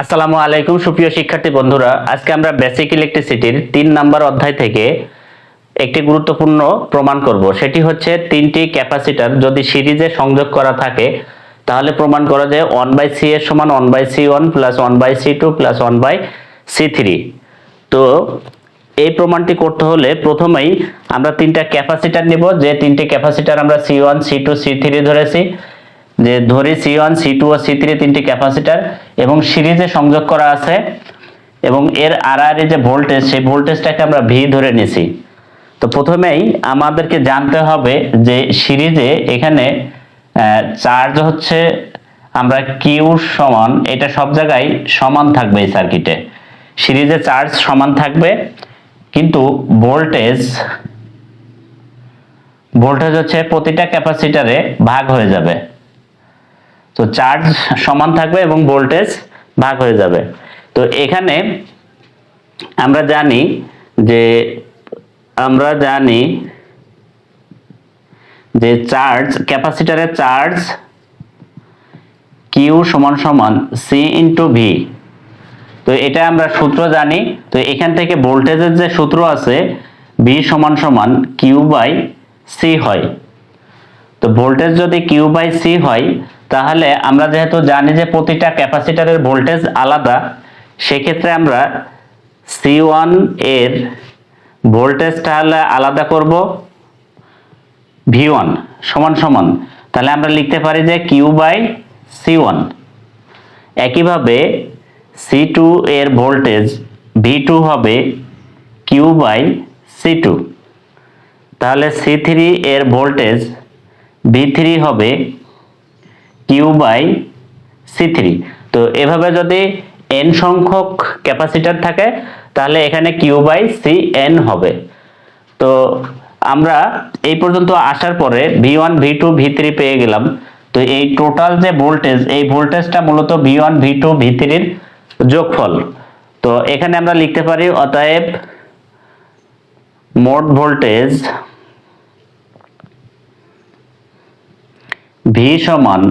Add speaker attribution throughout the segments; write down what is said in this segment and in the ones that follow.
Speaker 1: আসসালামু আলাইকুম, সুপ্রিয় শিক্ষার্থী বন্ধুরা। আজকে আমরা বেসিক ইলেকট্রিসিটির তিন নাম্বার অধ্যায় থেকে একটি গুরুত্বপূর্ণ প্রমাণ করব। সেটি হচ্ছে তিনটি ক্যাপাসিটার যদি সিরিজে সংযোগ করা থাকে, তাহলে প্রমাণ করা যায় ওয়ান বাই সি এর সমান one by C one plus one by C two plus one by C three তো এই প্রমাণটি করতে হলে প্রথমেই আমরা তিনটা ক্যাপাসিটার নিব। যে তিনটি ক্যাপাসিটার আমরা C one C two C three ধরেছি যে ধরি সি ওয়ান সি টু ও সি থ্রি তিনটি ক্যাপাসিটার এবং সিরিজে সংযোগ করা আছে এবং এর আর আর যে ভোল্টেজ সেই ভোল্টেজটাকে আমরা ভি ধরে নিছি। তো প্রথমেই আমাদেরকে জানতে হবে যে সিরিজে এখানে চার্জ হচ্ছে আমরা কিউ সমান, এটা সব জায়গায় সমান থাকবে এই সার্কিটে সিরিজে চার্জ সমান থাকবে, কিন্তু ভোল্টেজ ভোল্টেজ হচ্ছে প্রতিটা ক্যাপাসিটারে ভাগ হয়ে যাবে। তো চার্জ সমান থাকবে এবং ভোল্টেজ ভাগ হয়ে যাবে। তো এখানে আমরা জানি যে, আমরা জানি যে চার্জ, ক্যাপাসিটারের চার্জ কিউ সমান সমান সি ইন্টু ভি তো এটা আমরা সূত্র জানি। তো এখান থেকে ভোল্টেজের যে সূত্র আছে ভি সমান সমান কিউ বাই সি হয়। তো ভোল্টেজ যদি কিউ বাই সি হয় তাহলে আমরা যেহেতু জানি যে প্রতিটা ক্যাপাসিটারের ভোল্টেজ আলাদা, সেক্ষেত্রে আমরা সি ওয়ানের ভোল্টেজটা হলে আলাদা করব ভি ওয়ান সমান সমান। তাহলে আমরা লিখতে পারি যে কিউ বাই সি ওয়ান একইভাবে সি টু এর ভোল্টেজ ভি টু হবে কিউ বাই সি টু তাহলে সি থ্রি এর ভোল্টেজ ভি থ্রি হবে কিউ বাই সি থ্রি তো এভাবে যদি এন সংখ্যক ক্যাপাসিটার থাকে, তাহলে এখানে কিউ বাই সি এন হবে। তো আমরা এই পর্যন্ত আসার পরে V one V two V three পেয়ে গেলাম। তো এই টোটাল যে ভোল্টেজ এই ভোল্টেজটা মূলত V one V two V থ্রির যোগফল। তো এখানে আমরা লিখতে পারি, অতএব মোট ভোল্টেজ ভি সমান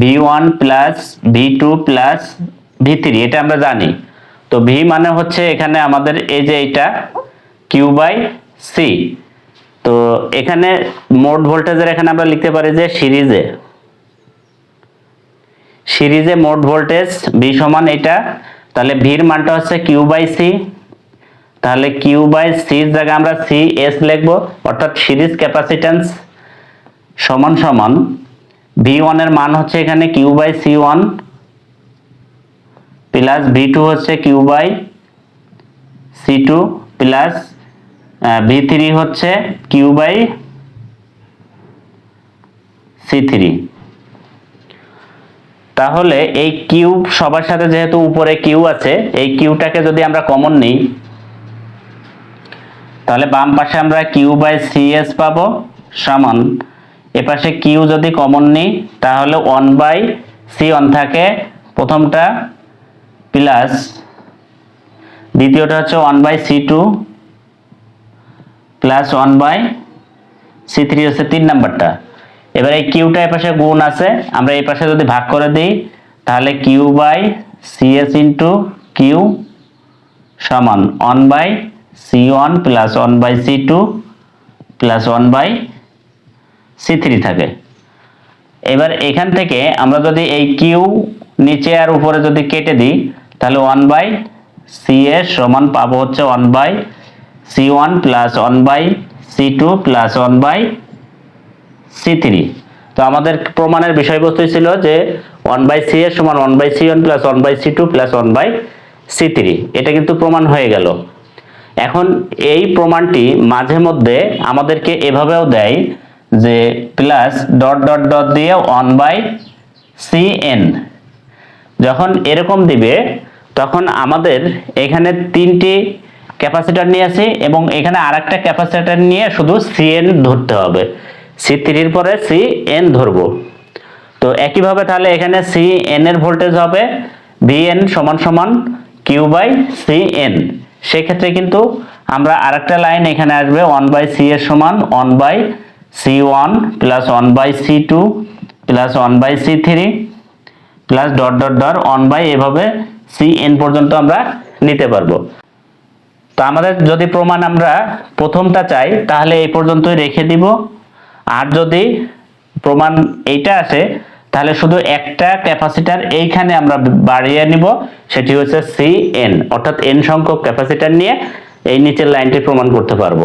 Speaker 1: V one plus V two plus V three এটা আমরা জানি। তো ভি মানে হচ্ছে এখানে আমাদের এই যে এটা কিউ বাই সি তো এখানে মোট ভোল্টেজের এখানে আমরা লিখতে পারি যে সিরিজে সিরিজে মোট ভোল্টেজ ভি সমান এটা। তাহলে ভির মানটা হচ্ছে কিউ বাই সি তাহলে কিউ বাই সির জায়গায় আমরা সি এস লিখব, অর্থাৎ সিরিজ ক্যাপাসিট্যান্স সমান সমান ভি ওয়ানের মান হচ্ছে এখানে Q by C one plus V two হচ্ছে Q by C two plus V three হচ্ছে কিউ বাই সি থ্রি। তাহলে এই কিউ সবার সাথে যেহেতু উপরে কিউ আছে, এই কিউটাকে যদি আমরা কমন নিই, তাহলে বাম পাশে আমরা কিউ বাই সি এস পাবো, সমান এপাশে কিউ যদি কমন নিই, তাহলে ওয়ান বাই সি ওয়ান থাকে। প্রথমটা প্লাস দ্বিতীয়টা হচ্ছে one by C two plus one by C three হচ্ছে তিন নাম্বারটা। এবার এই কিউটা এপাশে গুণ আছে। আমরা এই পাশে যদি ভাগ করে দিই, তাহলে Q by C S into Q সমান one by C one plus one by C two plus one by C three থাকে। এবার এখান থেকে আমরা যদি এই কিউ নিচে আর উপরে যদি কেটে দিই, তাহলে ওয়ান বাই সি এর সমান পাবো হচ্ছে one by C one plus one by C two plus one by C three তো আমাদের প্রমাণের বিষয়বস্তু ছিল যে ওয়ান বাই সি এর সমান one by C one plus one by C two plus one by C three এটা কিন্তু প্রমাণ হয়ে গেল। এখন এই প্রমাণটি মাঝে মধ্যে আমাদেরকে এভাবেও দেয় যে প্লাস ডট ডট ডট দিয়ে ওয়ান বাই সি এন যখন এরকম দিবে, তখন আমাদের এখানে তিনটি ক্যাপাসিটার নিয়ে আসি এবং এখানে আর একটা ক্যাপাসিটার নিয়ে শুধু সি এন ধরতে হবে। সি থ্রির পরে সি এন ধরবো। তো একইভাবে তাহলে এখানে সি এন এর ভোল্টেজ হবে ভি এন সমান সমান কিউ বাই সি এন সেক্ষেত্রে কিন্তু আমরা আরেকটা লাইন এখানে আসবে ওয়ান বাই সি এর সমান one by C one plus one by C two plus one by C three plus dot dot dot one by এভাবে সি এন পর্যন্ত আমরা নিতে পারব। তো আমাদের যদি প্রমাণ আমরা প্রথমটা চাই, তাহলে এই পর্যন্তই রেখে দিব। আর যদি প্রমাণ এইটা আসে তাহলে শুধু একটা ক্যাপাসিটার এইখানে আমরা বাড়িয়ে নিব, সেটি হচ্ছে সি এন অর্থাৎ এন সংখ্যক ক্যাপাসিটার নিয়ে এই নিচের লাইনটি প্রমাণ করতে পারব।